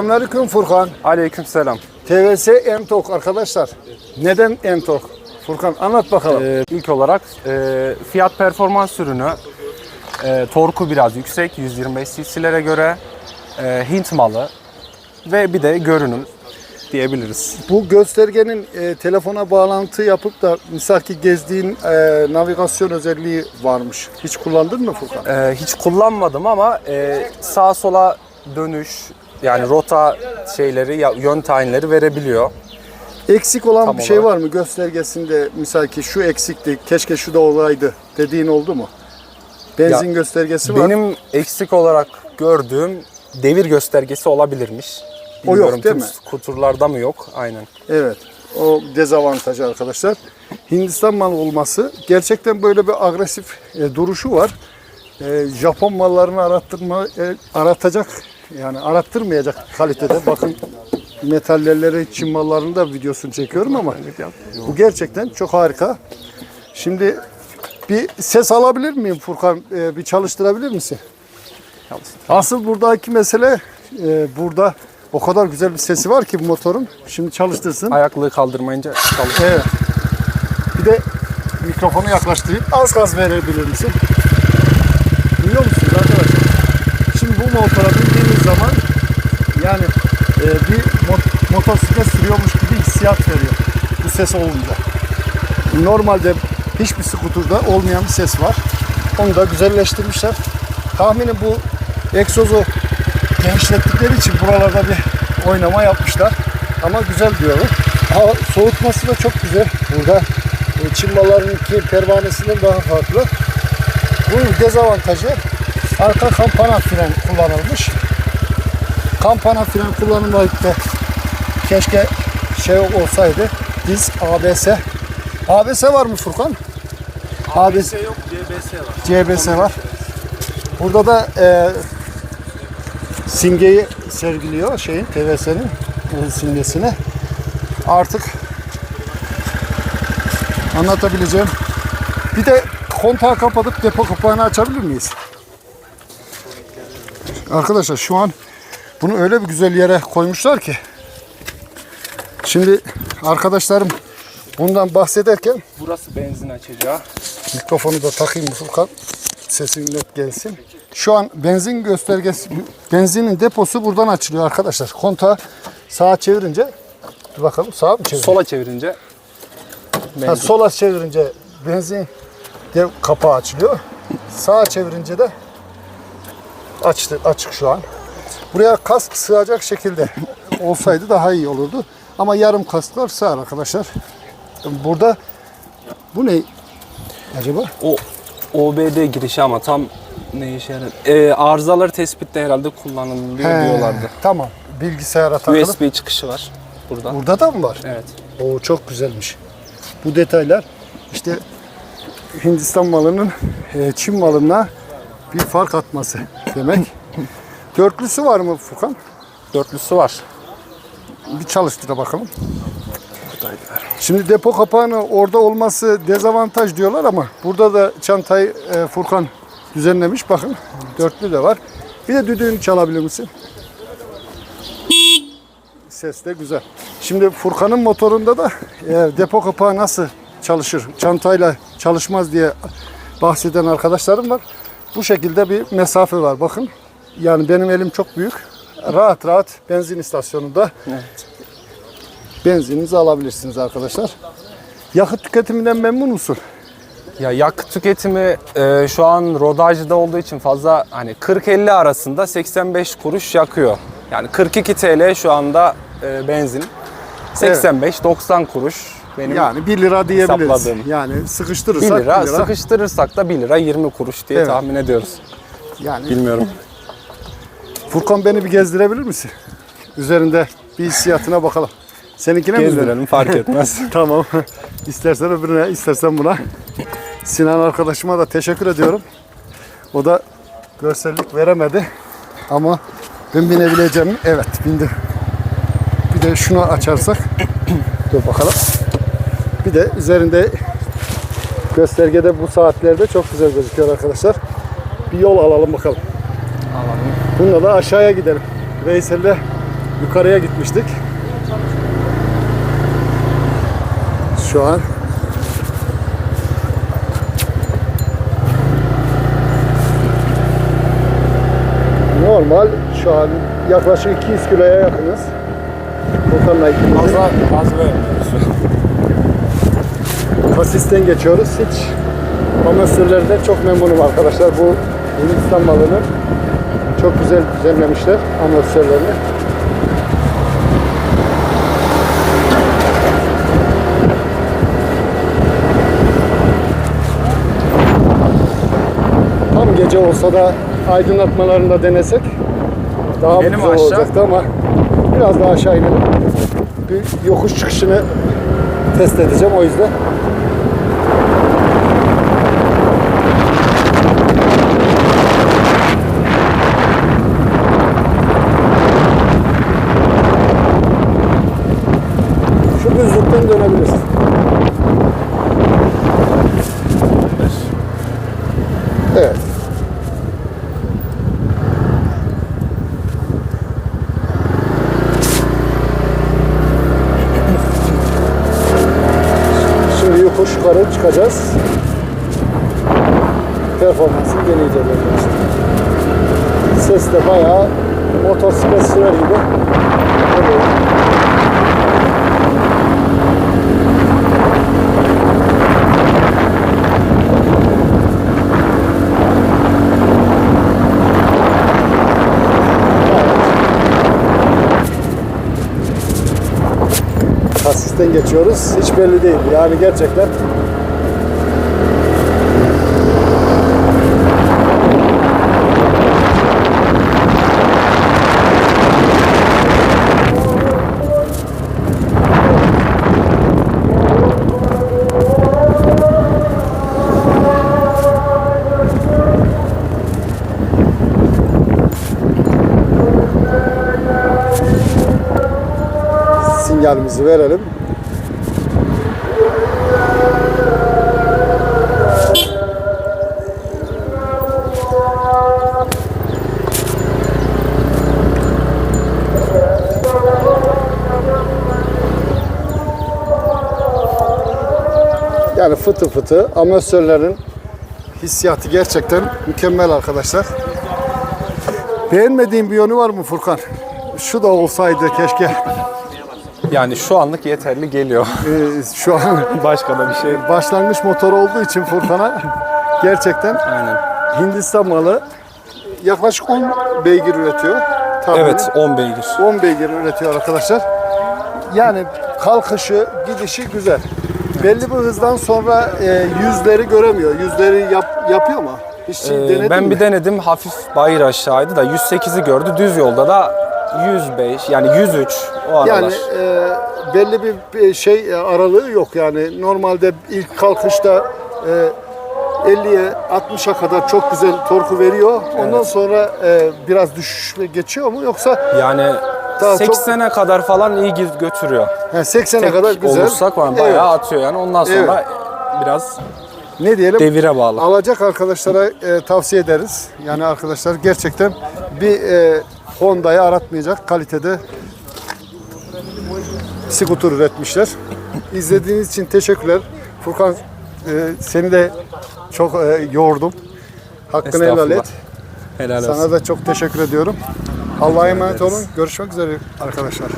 Selamünaleyküm Furkan. Aleykümselam. TVS Entok arkadaşlar. Neden Entok? Furkan anlat bakalım. Ee, ilk olarak e, fiyat performans ürünü. E, torku biraz yüksek 125 cc'lere göre. E, Hint malı ve bir de görünüm diyebiliriz. Bu göstergenin e, telefona bağlantı yapıp da misal ki gezdiğin e, navigasyon özelliği varmış. Hiç kullandın mı Furkan? E, hiç kullanmadım ama e, sağa sola dönüş yani rota şeyleri ya- yön tayinleri verebiliyor. Eksik olan Tam bir şey olarak. var mı göstergesinde misal ki şu eksikti, keşke şu da olaydı dediğin oldu mu? Benzin Ya, göstergesi var. Benim eksik olarak gördüğüm devir göstergesi olabilirmiş. O yok, Bilmiyorum, değil tüm mi? Kuturlarda mı yok? Aynen. Evet. O dezavantajı arkadaşlar. Hindistan malı olması gerçekten böyle bir agresif e, duruşu var. E, Japon mallarını arattırma e, aratacak yani arattırmayacak kalitede. Bakın metallerleri Çin mallarını da videosunu çekiyorum ama bu gerçekten çok harika. Şimdi bir ses alabilir miyim Furkan? E, bir çalıştırabilir misin? Asıl buradaki mesele e, burada o kadar güzel bir sesi var ki bu motorun. Şimdi çalıştırsın. Ayaklığı kaldırmayınca çalışıyor. Evet. Bir de mikrofonu yaklaştırayım. Az gaz verebilir misin? Duyuyor musunuz arkadaşlar? Bu motora bindiğiniz zaman yani e, bir mot- motosiklet sürüyormuş gibi hissiyat veriyor. Bu ses olunca. Normalde hiçbir skuturda olmayan bir ses var. Onu da güzelleştirmişler. Tahminim bu egzozu genişlettikleri için buralarda bir oynama yapmışlar. Ama güzel diyorlar. Hava soğutması da çok güzel. Burada e, Çin mallarınki pervanesinden daha farklı. Bunun dezavantajı arka kampana fren kullanılmış. Kampana fren kullanılmayıp da keşke şey olsaydı disk ABS. ABS var mı Furkan? ABS yok, CBS var. CBS var. Burada da e, simgeyi sergiliyor şeyin TVS'nin e, simgesini. Artık anlatabileceğim. Bir de kontağı kapatıp depo kapağını açabilir miyiz? Arkadaşlar şu an bunu öyle bir güzel yere koymuşlar ki. Şimdi arkadaşlarım bundan bahsederken Burası benzin açacağı. Mikrofonu da takayım Furkan. Sesin net gelsin. Şu an benzin göstergesi, benzinin deposu buradan açılıyor arkadaşlar. Kontağı sağa çevirince, bir bakalım sağa mı çeviriyor? Sola çevirince Ha, sola çevirince benzin de kapağı açılıyor. Sağa çevirince de açtı, açık şu an. Buraya kask sığacak şekilde olsaydı daha iyi olurdu. Ama yarım kasklar sığar arkadaşlar. Burada bu ne acaba? o OBD girişi ama tam ne işe yarar? Ee, arızaları tespitte herhalde kullanılıyor He, diyorlardı. Tamam. Bilgisayara takılıp. USB çıkışı var burada. Burada da mı var? Evet. O çok güzelmiş. Bu detaylar işte Hindistan malının e, Çin malına bir fark atması demek. Dörtlüsü var mı Furkan? Dörtlüsü var. Bir çalıştıra bakalım. Şimdi depo kapağının orada olması dezavantaj diyorlar ama burada da çantayı e, Furkan düzenlemiş. Bakın dörtlü de var. Bir de düdüğünü çalabilir misin? Ses de güzel. Şimdi Furkan'ın motorunda da e, depo kapağı nasıl çalışır, çantayla çalışmaz diye bahseden arkadaşlarım var. Bu şekilde bir mesafe var. Bakın yani benim elim çok büyük. Rahat rahat benzin istasyonunda Evet. benzininizi alabilirsiniz arkadaşlar. Yakıt tüketiminden memnun musun? Ya yakıt tüketimi e, şu an rodajda olduğu için fazla hani 40-50 arasında 85 kuruş yakıyor. Yani 42 TL şu anda e, benzin. 85-90 kuruş benim Yani 1 lira diyebiliriz. Yani 1 sıkıştırırsak lira, 1 lira. sıkıştırırsak da 1 lira 20 kuruş diye Evet. tahmin ediyoruz. Yani Bilmiyorum. Furkan beni bir gezdirebilir misin? Üzerinde bir hissiyatına bakalım. Seninkine mi? Gezdirelim fark etmez. Tamam. İstersen öbürüne, istersen buna. Sinan arkadaşıma da teşekkür ediyorum. O da görsellik veremedi. Ama ben binebileceğim mi? Evet, bindim. Bir de şunu açarsak. Dur bakalım. Bir de üzerinde göstergede bu saatlerde çok güzel gözüküyor arkadaşlar. Bir yol alalım bakalım. Alalım. Bununla da aşağıya gidelim. Veysel'le yukarıya gitmiştik. Şu an normal şu an yaklaşık 200 kiloya yakınız. Motorla ikimiz. Fazla gaz Kasisten geçiyoruz. Hiç amatörlerden çok memnunum arkadaşlar. Bu Hindistan malını çok güzel düzenlemişler amatörlerini. Tam gece olsa da aydınlatmalarını da denesek daha Benim güzel aşağı- olacaktı ama biraz daha aşağı inelim. Bir yokuş çıkışını test edeceğim o yüzden. Şu düzlükten dönebilirsin. Evet. Şimdi yokuş yukarı çıkacağız. Performansını deneyeceğiz arkadaşlar. Ses de bayağı motosiklet sürer gibi. Kasisten geçiyoruz. Hiç belli değil. Yani gerçekten sinyalimizi verelim. Yani fıtı fıtı amatörlerin hissiyatı gerçekten mükemmel arkadaşlar. Beğenmediğin bir yönü var mı Furkan? Şu da olsaydı keşke. Yani şu anlık yeterli geliyor. Ee, şu an Başka da bir şey. başlangıç motoru olduğu için Furkan'a gerçekten Aynen. Hindistan malı yaklaşık 10 beygir üretiyor. tahmini. Evet 10 beygir. 10 beygir üretiyor arkadaşlar. Yani kalkışı, gidişi güzel. Belli bir hızdan sonra e, yüzleri göremiyor. Yüzleri yap, yapıyor mu? Hiç Ee, ben mi? bir denedim hafif bayır aşağıydı da 108'i gördü. Düz yolda da 105 yani 103 o aralar. Yani e, belli bir şey e, aralığı yok yani normalde ilk kalkışta e, 50'ye 60'a kadar çok güzel torku veriyor. Ondan sonra e, biraz düşüş geçiyor mu yoksa yani Daha çok- 80'e kadar falan iyi götürüyor. he, 80'e Tek kadar güzel. olursak var, Evet. bayağı atıyor yani. Ondan sonra biraz Ne diyelim? devire bağlı. Alacak arkadaşlara e, tavsiye ederiz. Yani arkadaşlar gerçekten bir e, Honda'yı aratmayacak kalitede skuter üretmişler. İzlediğiniz için teşekkürler. Furkan e, seni de çok e, yordum. Hakkını helal et. Helal olsun. Sana da çok teşekkür ediyorum. Allah'a emanet olun. Görüşmek üzere arkadaşlar.